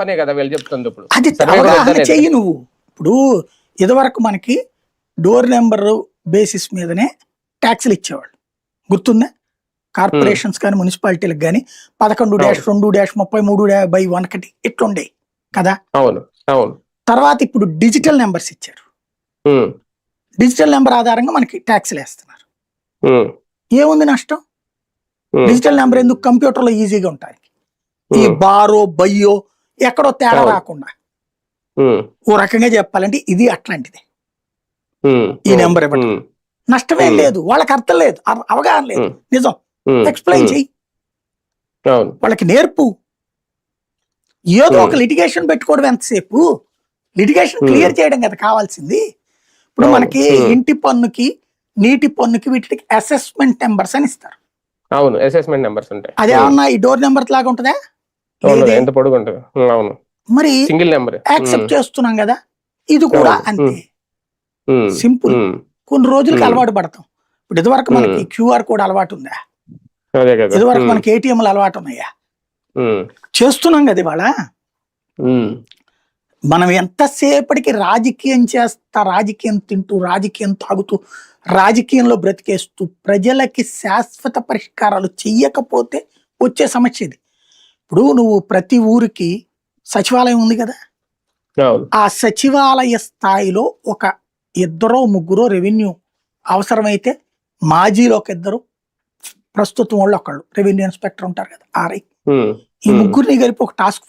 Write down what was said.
అనే కదా వీళ్ళు చెప్తుంది ఇప్పుడు. అది అవగాహన. చెయ్యి నువ్వు. ఇప్పుడు ఇదివరకు మనకి డోర్ నెంబర్ బేసిస్ మీదనే ట్యాక్స్లు ఇచ్చేవాళ్ళు. గుర్తుందా? కార్పొరేషన్స్ కానీ మున్సిపాలిటీలకు కానీ పదకొండు డాష్ రెండు డాష్ ముప్పై మూడు బై వన్ ఒకటి ఇట్లుండే కదా? అవును అవును. తర్వాత ఇప్పుడు డిజిటల్ నెంబర్స్ ఇచ్చారు. ఉమ్, డిజిటల్ నెంబర్ ఆధారంగా మనకి ట్యాక్స్లు వేస్తున్నారు. ఉమ్, ఏముంది నష్టం? డిజిటల్ నెంబర్ ఎందుకు? కంప్యూటర్లో ఈజీగా ఉంటాయి. ఈ బారో బయ్యో ఎక్కడో తేడా. రాకుండా. ఓ రకంగా చెప్పాలంటే ఇది అట్లాంటిది. ఈ నెంబర్ ఇవ్వటం. ఉమ్, నష్టమేం. లేదు. వాళ్ళకి అర్థం లేదు. అవ- అవగాహన లేదు. నిజం. ఎక్స్ప్లెయిన్ చెయ్యి. వాళ్ళకి నేర్పు. ఏదో. ఒక లిటిగేషన్ పెట్టుకోవడం ఎంతసేపు? లిటిగేషన్. క్లియర్ చేయడం కదా కావాల్సింది. ఇప్పుడు. మనకి. ఇంటి పన్నుకి నీటి పన్నుకి వీటికి అసెస్మెంట్ నెంబర్స్ అని ఇస్తారు. అవును. అసెస్మెంట్ నెంబర్స్ ఉంటాయి. అదేమన్నా ఈ డోర్ నెంబర్ లాగా ఉంటుందా. ఎంత పొడుగు ఉంటుంది అవును. మరి సింగిల్ నెంబర్. యాక్సెప్ట్ చేస్తున్నాం కదా? ఇది కూడా. అంతే. సింపుల్. కొన్ని రోజులకి. అలవాటు పడతాం. ఇప్పుడు ఇదివరకు మనకి. క్యూఆర్ కోడ్ అలవాటు ఉందా? ఇదివరకు మనకి ఏటీఎంలు అలవాటు ఉన్నాయా? చేస్తున్నాం కదా ఇవాళ? మనం ఎంతసేపటికి రాజకీయం చేస్తా రాజకీయం తింటూ రాజకీయం తాగుతూ రాజకీయంలో బ్రతికేస్తూ ప్రజలకి శాశ్వత పరిష్కారాలు చెయ్యకపోతే వచ్చే సమస్య ఇది. ఇప్పుడు నువ్వు ప్రతి ఊరికి సచివాలయం ఉంది కదా? ఆ సచివాలయ స్థాయిలో ఒక ఇద్దరో ముగ్గురో రెవెన్యూ అవసరమైతే మాజీలో ఒక ఇద్దరు ప్రస్తుతం వాళ్ళు ఒకళ్ళు. రెవెన్యూ ఇన్స్పెక్టర్ ఉంటారు కదా ఆర్ఐ. ఈ. ముగ్గురిని కలిపి ఒక టాస్క్